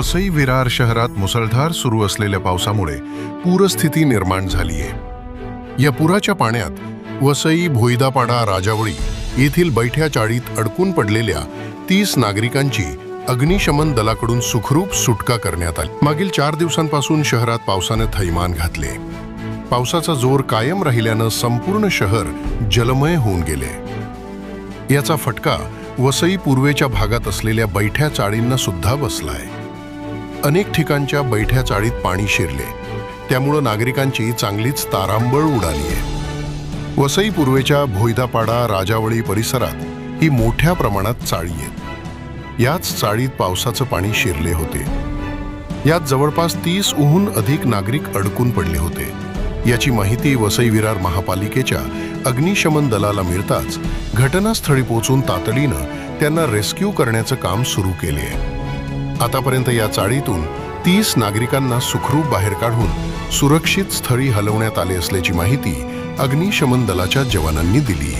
वसई विरार शहरात मुसळधार सुरू असलेल्या पावसामुळे पूरस्थिती निर्माण झालीये. या पुराच्या पाण्यात वसई भोईदापाडा राजावळी येथील बैठ्या चाळीत अडकून पडलेल्या तीस नागरिकांची अग्निशमन दलाकडून सुखरूप सुटका करण्यात आली. मागील चार दिवसांपासून शहरात पावसाने थैमान घातले. पावसाचा जोर कायम राहिल्यानं संपूर्ण शहर जलमय होऊन गेले. याचा फटका वसई पूर्वेच्या भागात असलेल्या बैठ्या चाळींना सुद्धा बसलाय. अनेक ठिकाणच्या बैठ्या चाळीत पाणी शिरले. त्यामुळं नागरिकांची चांगलीच तारांबळ उडाली आहे. वसई पूर्वेच्या भोईदापाडा राजावळी परिसरात ही मोठ्या प्रमाणात चाळी आहेत. याच चाळीत पावसाचं पाणी शिरले होते. यात जवळपास तीस उहून अधिक नागरिक अडकून पडले होते. याची माहिती वसई विरार महापालिकेच्या अग्निशमन दलाला मिळताच घटनास्थळी पोहोचून तातडीनं त्यांना रेस्क्यू करण्याचं काम सुरू केले आहे. आतापर्यंत या चाळीतून तीस नागरिकांना सुखरूप बाहेर काढून सुरक्षित स्थळी हलवण्यात आले असल्याची माहिती अग्निशमन दलाच्या जवानांनी दिली.